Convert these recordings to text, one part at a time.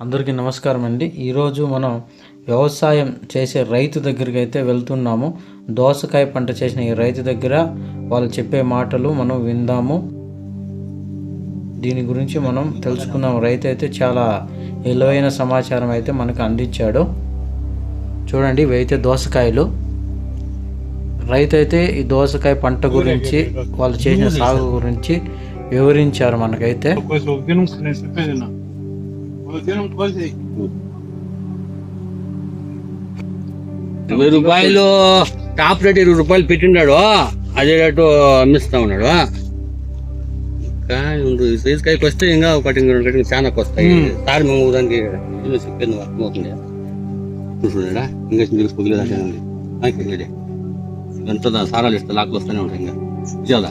అందరికీ నమస్కారం అండి ఈరోజు మనం వ్యవసాయం చేసే రైతు దగ్గరికి అయితే వెళ్తున్నాము. దోసకాయ పంట చేసిన ఈ రైతు దగ్గర వాళ్ళు చెప్పే మాటలు మనం విందాము. దీని గురించి మనం తెలుసుకుందాం రైతు అయితే చాలా విలువైన సమాచారం అయితే మనకు అందించాడు. చూడండి ఇవైతే దోసకాయలు. రైతు అయితే ఈ దోసకాయ పంట గురించి వాళ్ళు చేసిన సాగు గురించి వివరించారు మనకైతే. ఇరవై రూపాయలు టాప్ రేట్ ఇరవై రూపాయలు పెట్టిండాడు అదే రేటు అమ్మిస్తా ఉన్నాడు. ఇంకా ఇప్పుడు ఈ సైజ్ కాయకి వస్తే ఇంకా ఒకటి రెండు కటింగ్ చాలా వస్తాయి సార్ మేము దానికి చెప్పింది అర్థమవుతుంది చూసుకున్నాడా ఇంకా తెలిసి పొగిలేదు ఎంత సారాలు ఇస్తే లాక్లు వస్తూనే ఉంటాయి ఇంకా. ఇచ్చేదా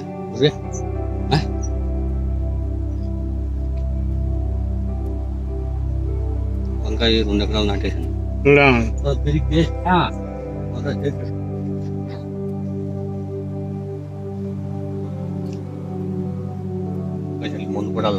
ఓకే ఆ? వంకాయ రెండు ఎకరాలు నాటేసాను Não. పెరిగి ముందు కూడా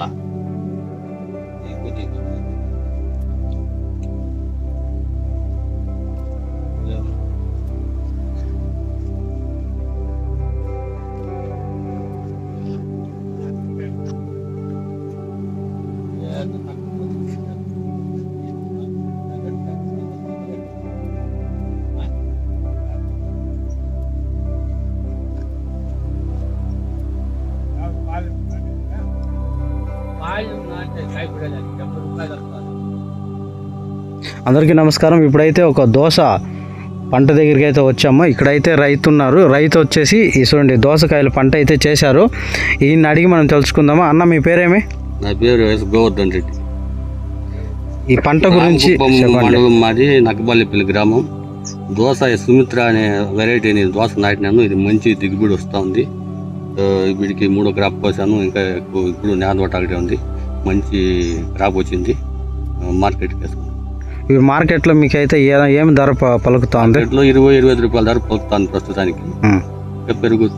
అందరికీ నమస్కారం. ఇప్పుడైతే ఒక దోస పంట దగ్గరికి అయితే వచ్చాము. ఇక్కడైతే రైతు ఉన్నారు. రైతు వచ్చేసి ఈ చూడండి దోసకాయల పంట అయితే చేశారు. ఈయన అడిగి మనం తెలుసుకుందాము? అన్న మీ పేరేమి? నా పేరు ఎస్ గోవర్ధన్ రెడ్డి. ఈ పంట గురించి మాది నక్కబల్లిపల్లి గ్రామం. దోస సుమిత్ర అనే వెరైటీని దోస నాటినాను. ఇది మంచి దిగుబడి వస్తూ ఉంది. వీడికి మూడో క్రాప్ కోసాను. ఇంకా ఇప్పుడు నేదోట ఒకటే ఉంది. మంచి క్రాప్ వచ్చింది మార్కెట్కి వేసుకున్నాను ఈ మార్కెట్లో మీకు అయితే ఏ ఏం ధర పలుకుతోంది? మార్కెట్లో ఇరవై ఇరవై ఐదు రూపాయల ధర పలుకుతాను ప్రస్తుతానికి. ఇంకా పెరుగు.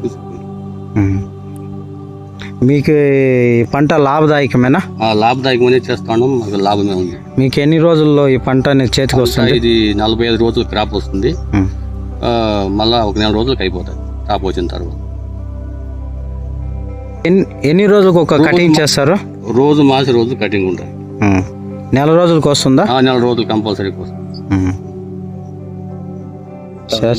మీకు ఈ పంట లాభదాయకమేనా? ఆ లాభదాయకమనే చేస్తాను మాకు లాభమే ఉంది. మీకు ఎన్ని రోజుల్లో ఈ పంట అనేది చేతికి వస్తుంది? ఇది నలభై ఐదు రోజులు క్రాప్ వస్తుంది. ఆ, మళ్ళా ఒక నెల రోజులకి అయిపోతుంది క్రాప్ వచ్చిన తర్వాత. ఎన్ని ఎన్ని రోజులకు ఒక కటింగ్ చేస్తారు? రోజు మాసి రోజు కటింగ్ ఉంటుంది. నెల రోజులకు వస్తుందా ఆ నెల రోజులు కంపల్సరీ కోసం సరే